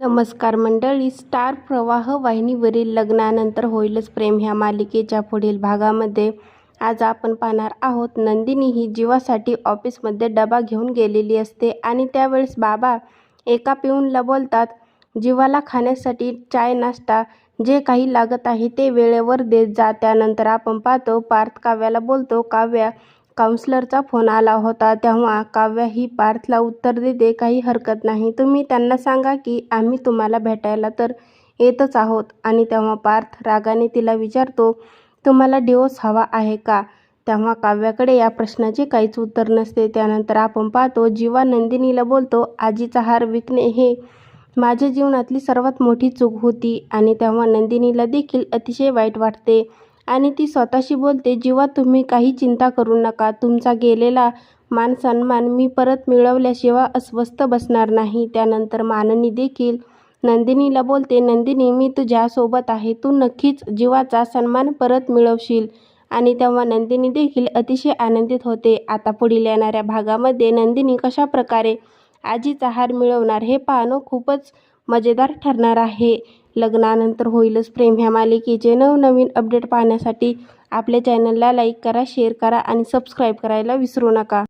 नमस्कार मंडळी स्टार प्रवाह वाहिनीवरील लग्नानंतर होईलच प्रेम ह्या मालिकेच्या पुढील भागामध्ये. आज आपण पाहणार आहोत नंदिनी ही जीवासाठी ऑफिसमध्ये डबा घेऊन गेलेली असते आणि त्यावेळेस बाबा एका पिऊनला बोलतात जीवाला खाण्यासाठी चाय नाश्ता जे काही लागत आहे ते वेळेवर देत जा. त्यानंतर आपण पाहतो पार्थ काव्याला बोलतो काव्या काउन्सलरचा फोन आला होता तेव्हा काव्या ही पार्थला उत्तर देते काही हरकत नाही. तुम्ही त्यांना सांगा की आम्ही तुम्हाला भेटायला तर येतच आहोत. आणि तेव्हा पार्थ रागाने तिला विचारतो तुम्हाला डिवोर्स हवा आहे का? तेव्हा काव्याकडे या प्रश्नाचे काहीच उत्तर नसते. त्यानंतर आपण पाहतो जीवा नंदिनीला बोलतो आजीचा हार विकणे हे माझ्या जीवनातली सर्वात मोठी चूक होती. आणि तेव्हा नंदिनीला देखील अतिशय वाईट वाटते. आणि ती स्वतःशी बोलते जीवा तुम्ही काही चिंता करू नका तुमचा गेलेला मान सन्मान मी परत मिळवल्याशिवाय अस्वस्थ बसणार नाही त्यानंतर माननी देखील नंदिनीला बोलते नंदिनी मी तुझ्यासोबत आहे तू नक्कीच जीवाचा सन्मान परत मिळवशील. आणि तेव्हा नंदिनी देखील अतिशय आनंदित होते. आता पुढील येणाऱ्या भागामध्ये नंदिनी कशा प्रकारे आजीचा हार मिळवणार हे पाहणं खूपच मजेदार ठरणार आहे. लग्नानंतर होईलच प्रेम ह्या मालिकेचे नवनवीन अपडेट पाहण्यासाठी आपल्या चॅनलला लाईक करा शेअर करा आणि सबस्क्राईब करायला विसरू नका.